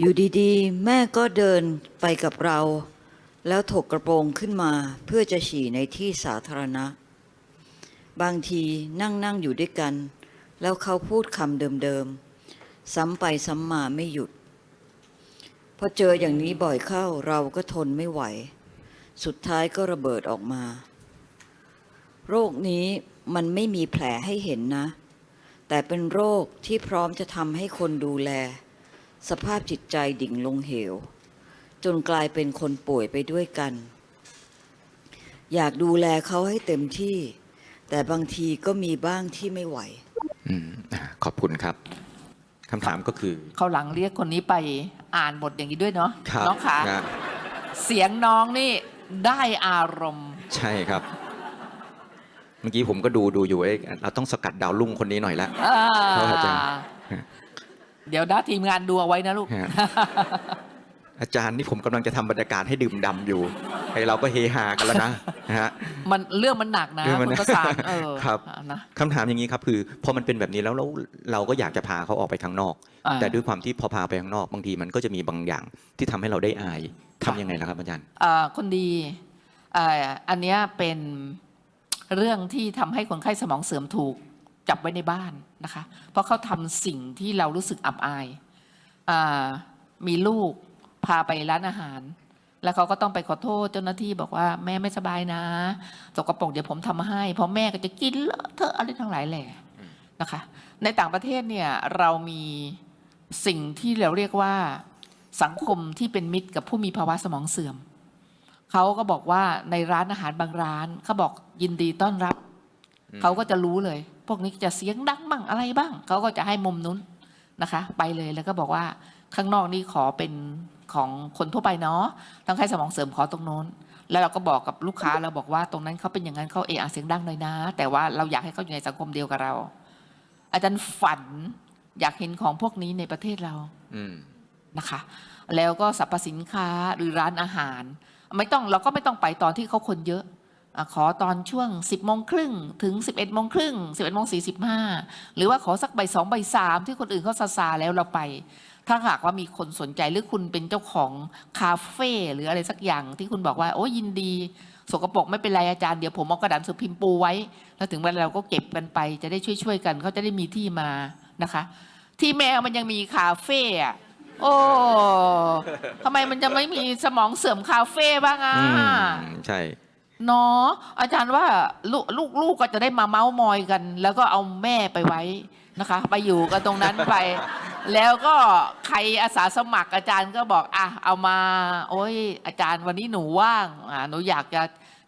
อยู่ดีๆ แม่ก็เดินไปกับเรา แล้วถกกระโปรงขึ้นมาเพื่อจะฉี่ในที่สาธารณะ บางทีนั่งนั่งอยู่ด้วยกัน แล้วเขาพูดคำเดิมๆ ซ้ำไปซ้ำมาไม่หยุด พอเจออย่างนี้บ่อยเข้าเราก็ทนไม่ไหว สุดท้ายก็ระเบิดออกมา โรคนี้มันไม่มีแผลให้เห็นนะ แต่เป็นโรคที่พร้อมจะทำให้คนดูแล สภาพจิตใจดิ่งลงเหว จนกลายเป็นคนป่วยไปด้วยกัน อยากดูแลเขาให้เต็มที่ แต่บางทีก็มีบ้างที่ไม่ไหวอืมอ่าขอบคุณครับคำถามก็คือ เขาวหลังเรียกคนนี้ไปอ่านบทอย่างนี้ด้วยเนาะครับน้องขานะเสียงน้องนี่ได้อารมณ์ ใช่ครับ เมื่อกี้ผมก็ดูดูอยู่เอ๊ะเราต้องสกัดดาวรุ่งคนนี้หน่อยละอ่าครับอาจารย์ เดี๋ยวนะทีมงานดูเอาไว้นะลูก ฮะ อาจารย์นี่ผมกำลังจะทำบรรยากาศให้ดื่มด่ำอยู่ไอเราก็เฮฮากันแล้วนะนะฮะ มันเรื่องมันหนักนะเรื่องมันคุณประสานเออครับ นะ คำถามอย่างนี้ครับคือพอมันเป็นแบบนี้แล้วเราเราก็อยากจะพาเขาออกไปข้างนอก อ่า แต่ด้วยความที่พอพาไปข้างนอกบางทีมันก็จะมีบางอย่างที่ทำให้เราได้อายทำค่ะยังไงล่ะครับอาจารย์อ่าคนดีอ่าอันเนี้ยเป็นเรื่องที่ทำให้คนไข้สมองเสื่อมถูก จับไว้ในบ้านนะคะ เพราะเขาทำสิ่งที่เรารู้สึกอับอายอามีลูกพาไปร้านอาหาร แล้วเขาก็ต้องไปขอโทษเจ้าหน้าที่บอกว่าแม่ไม่สบายนะสกปรกเดี๋ยวผมทำให้เพราะแม่ก็จะกินเลอะเทอะอะไรทั้งหลายแหล่นะคะ ในต่างประเทศเนี่ยเรามีสิ่งที่เราเรียกว่าสังคมที่เป็นมิตรกับผู้มีภาวะสมองเสื่อมเขาก็บอกว่าในร้านอาหารบางร้านเขาบอกยินดีต้อนรับ เขาก็จะรู้เลย พวกนี้จะเสียงดังบ้างอะไรบ้าง เขาก็จะให้มุมนู้นนะคะ ไปเลยแล้วก็บอกว่าข้างนอกนี่ขอเป็นของคนทั่วไปเนาะทั้งใครสมองเสริมขอตรงโน้น แล้วเราก็บอกกับลูกค้าเราบอกว่าตรงนั้นเขาเป็นอย่างนั้นเขาเอะอะเสียงดังหน่อยนะ แต่ว่าเราอยากให้เขาอยู่ในสังคมเดียวกับเรา อาจารย์ฝันอยากเห็นของพวกนี้ในประเทศเรา อืมนะคะ แล้วก็สรรพสินค้าหรือร้านอาหาร ไม่ต้องเราก็ไม่ต้องไปตอนที่เขาคนเยอะอะ ขอตอนช่วง 10บโมงครึ่งถึง 11บเอ็ดโมงครึ่งสิบเอ็ดโมงสี่สิบห้าหรือว่าขอสักใบสองใบสามที่คนอื่นเขาซาซาแล้วเราไป ถ้าหากว่ามีคนสนใจหรือคุณเป็นเจ้าของคาเฟ่หรืออะไรสักอย่างที่คุณบอกว่า โอ้ยินดี สกปรกไม่เป็นไรอาจารย์เดี๋ยวผมเอากระดาษสือพิมพ์ปูไว้ แล้วถึงเวลาเราก็เก็บกันไป จะได้ช่วยๆกันเขาจะได้มีที่มานะคะ ที่แมวมันยังมีคาเฟ่อะโอ้ทำไมมันจะไม่มีสมองเสื่อมคาเฟ่บ้างอะใช่ เนาะอาจารย์ว่าลูกลูกลูกก็จะได้มาเมาส์มอยกัน แล้วก็เอาแม่ไปไว้นะคะ ไปอยู่กันตรงนั้นไป แล้วก็ใครอาสาสมัครอาจารย์ก็บอกอะเอามา โอ้ยอาจารย์วันนี้หนูว่างอ่าหนูอยากจะ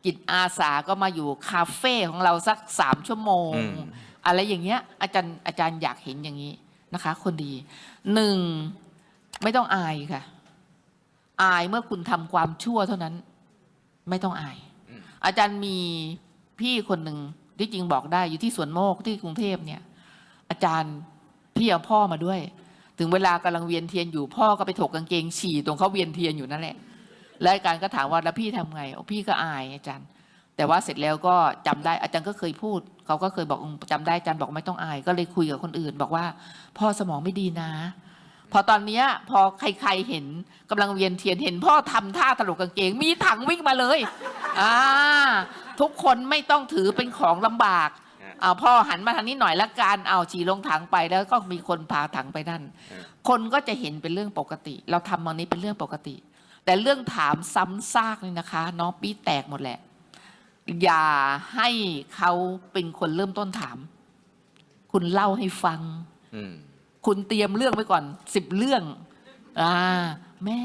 จิตอาสาก็มาอยู่คาเฟ่ของเราสักสามชั่วโมง อืม อะไรอย่างเงี้ย อาจารย์อาจารย์อยากเห็นอย่างนี้นะคะ คนดีหนึ่งไม่ต้องอายค่ะ อายเมื่อคุณทำความชั่วเท่านั้น ไม่ต้องอาย อาจารย์มีพี่คนหนึ่งที่จริงบอกได้อยู่ที่สวนโมกที่กรุงเทพเนี่ย อาจารย์พี่เอาพ่อมาด้วย ถึงเวลากำลังเวียนเทียนอยู่พ่อก็ไปถกกางเกงฉี่ตรงเขาเวียนเทียนอยู่นั่นแหละแล้วอาจารย์ก็ถามว่าแล้วพี่ทำไงพี่ก็อายอาจารย์ แต่ว่าเสร็จแล้วก็จำได้อาจารย์ก็เคยพูดเขาก็เคยบอกอืมจำได้อาจารย์บอกไม่ต้องอาย ก็เลยคุยกับคนอื่น บอกว่า พ่อสมองไม่ดีนะ พอตอนเนี้ยพอใครๆเห็นกำลังเวียนเทียนเห็นพ่อทำท่าตลกกางเกง มีถังวิ่งมาเลยอ่าทุกคนไม่ต้องถือเป็นของลำบากเอาพ่อหันมาทางนี้หน่อยละกันเอาฉี่ลงถังไปแล้วก็มีคนพาถังไปนั่น คนก็จะเห็นเป็นเรื่องปกติ เราทำมันนี้เป็นเรื่องปกติ แต่เรื่องถามซ้ำซากนี่นะคะ น้องปี๊แตกหมดแหละ อย่าให้เขาเป็นคนเริ่มต้นถาม คุณเล่าให้ฟังอืม คุณเตรียมเรื่องไว้ก่อนสิบเรื่อง อ่า แม่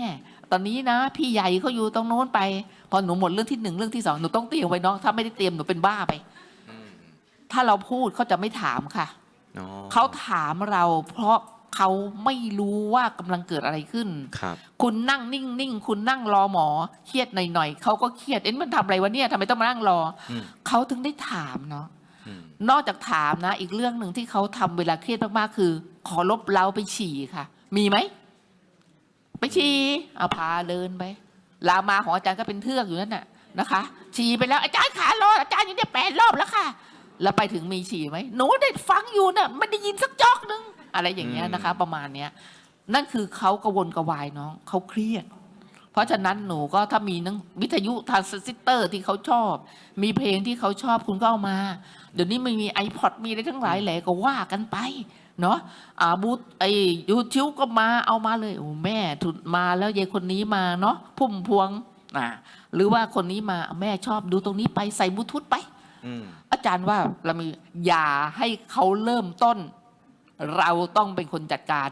ตอนนี้นะ พี่ใหญ่เขาอยู่ตรงโน้นไป พอหนูหมดเรื่องที่หนึ่งเรื่องที่สองหนูต้องเตรียมไว้เน้องถ้าไม่ได้เตรียมหนูเป็นบ้าไปอืมถ้าเราพูดเขาจะไม่ถามค่ะอ๋อเขาถามเราเพราะเขาไม่รู้ว่ากำลังเกิดอะไรขึ้นครับคุณนั่งนิ่งๆ คุณนั่งรอหมอ เครียดหน่อยๆเขาก็เครียด เอ็นมันทำอะไรวะเนี่ยทำไมต้องมานั่งรออมเขาถึงได้ถามเนาะอืมนอกจากถามนะ อีกเรื่องหนึ่งที่เขาทำเวลาเครียดมากๆ คือ ขอลบเราไปฉี่ค่ะ มีไหมไปฉี่เอาพาเดินไปลามาของอาจารย์ก็เป็นเทือกอยู่นั่นน่ะนะคะฉี่ไปแล้วอาจารย์ขารออาจารย์อยู่เนี่ยแปดรอบแล้วค่ะ แล้วไปถึงมีฉี่ไหมหนูได้ฟังอยู่น่ะไม่ได้ยินสักจอกนึงอะไรอย่างเงี้ยนะคะ ประมาณเนี้ยนั่นคือเขากระวนกระวายน้องเขาเครียด เพราะฉะนั้นหนูก็ถ้ามีหนังวิทยุทรานซิสเตอร์ที่เขาชอบ มีเพลงที่เขาชอบคุณก็เอามา เดี๋ยวนี้ไม่มีไอพอดมีอะไรทั้งหลายแหล่ก็ว่ากันไป เนาะอ่าบูธไอยูทิวก็มาเอามาเลยโอ้แม่ถุดมาแล้วยายคนนี้มาเนาะพุ่มพวงอ่าหรือว่าคนนี้มาแม่ชอบดูตรงนี้ไปใส่บลูทูธไปอืมอาจารย์ว่าเรามีอย่าให้เขาเริ่มต้น เราต้องเป็นคนจัดการ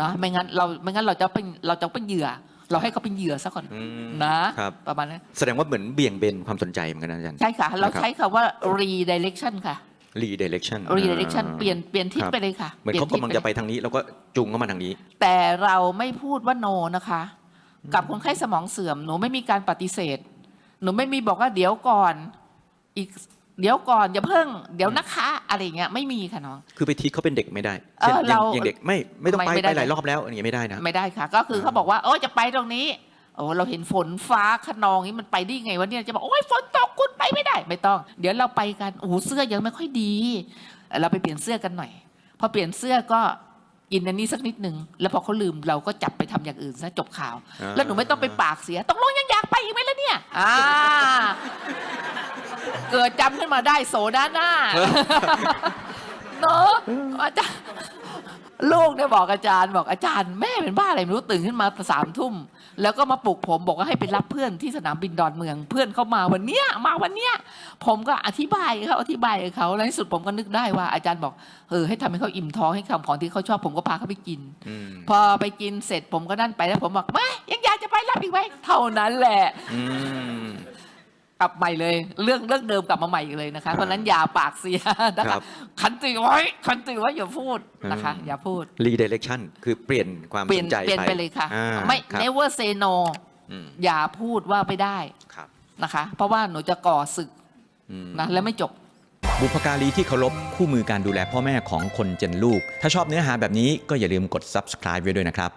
นะไม่งั้นเราไม่งั้นเราจะเป็นเราจะเป็นเหยื่อ เราให้เขาเป็นเหยื่อซะก่อนอืมนะครับประมาณนั้นแสดงว่าเหมือนเบี่ยงเบนความสนใจเหมือนกันนะอาจารย์ใช่ค่ะ เรานะครับใช้คำว่า redirection ค่ะ redirection redirection อ่าเปลี่ยนเปลี่ยนทิศครับไปเลยค่ะเหมือนปลี่เขายทิศกำลังจะไปทางนี้ แล้วก็จูงเข้ามาทางนี้ แต่เราไม่พูดว่าโนนะคะ กับคนไข้สมองเสื่อมหนูไม่มีการปฏิเสธ หนูไม่มีบอกว่าเดี๋ยวก่อนอีกเดี๋ยวก่อนอย่าเพิ่งเดี๋ยวนะคะอะไรอย่างเงี้ยไม่มีค่ะน้อง คือไปทีเขาเป็นเด็กไม่ได้เออเช่นอย่างเราอย่างเด็กไม่ไม่ต้องไปไม่ได้ไปหลายรอบแล้วอย่างเงี้ยไม่ได้นะไม่ได้ค่ะ ก็คือเขาบอกว่าโอ้จะไปตรงนี้ โอ้เราเห็นฝนฟ้าขนองนี้มันไปได้ไงวะเนี่ยจะบอกโอ้ยฝนตกคุณไปไม่ได้ ไม่ต้อง เดี๋ยวเราไปกันโอ้โหเสื้อยังไม่ค่อยดี เราไปเปลี่ยนเสื้อกันหน่อย พอเปลี่ยนเสื้อก็กินอันนี้สักนิดหนึ่งแล้วพอเขาลืมเราก็จับไปทำอย่างอื่นซะจบข่าวอ่าแล้วหนูไม่ต้องไปปากเสียต้องลงยังอยากไปอีกไหมล่ะเนี่ยอ่าเกิดจำขึ้นมาได้โสด้านหน้าเนอะอาจารย์ลูกเนี่ยบอกอาจารย์บอกอาจารย์แม่เป็นบ้าอะไรไม่รู้ตื่นขึ้นมาสามทุ่ม แล้วก็มาปลุกผมบอกว่าให้ไปรับเพื่อนที่สนามบินดอนเมือง เพื่อนเขามาวันเนี้ยมาวันเนี้ยผมก็อธิบายเขาอธิบายกับเขาแล้วในที่สุดผมก็นึกได้ว่าอาจารย์บอกเออให้ทำให้เขาอิ่มท้องให้ทำของที่เขาชอบผมก็พาเขาไปกินอืมพอไปกินเสร็จผมก็นั่นไปแล้วผมบอกแม่ยังอยากจะไปรับอีกไหมเท่านั้นแหละอืมก ลับใหม่เลย เรื่องเรื่องเดิมกลับมาใหม่อีกเลยนะคะเพราะฉะนั้นอย่าปากเสียนะครัคะบ ขันติไว้ขันติไว้อย่าพูดนะคะอืมอย่าพูด redirection คือเปลี่ยนความเปลี่สยนนใจเปลี่ยนไปเลยค่ะ อ่าไม่ ครับ never say no อืมอย่าพูดว่าไม่ได้ครับนะคะ เพราะว่าหนูจะก่อศึกอืม นะและไม่จบ บุพการีที่เคารพคู่มือการดูแลพ่อแม่ของคนเจนลูก ถ้าชอบเนื้อหาแบบนี้ก็อย่าลืมกด subscribe ไว้ด้วยนะครับ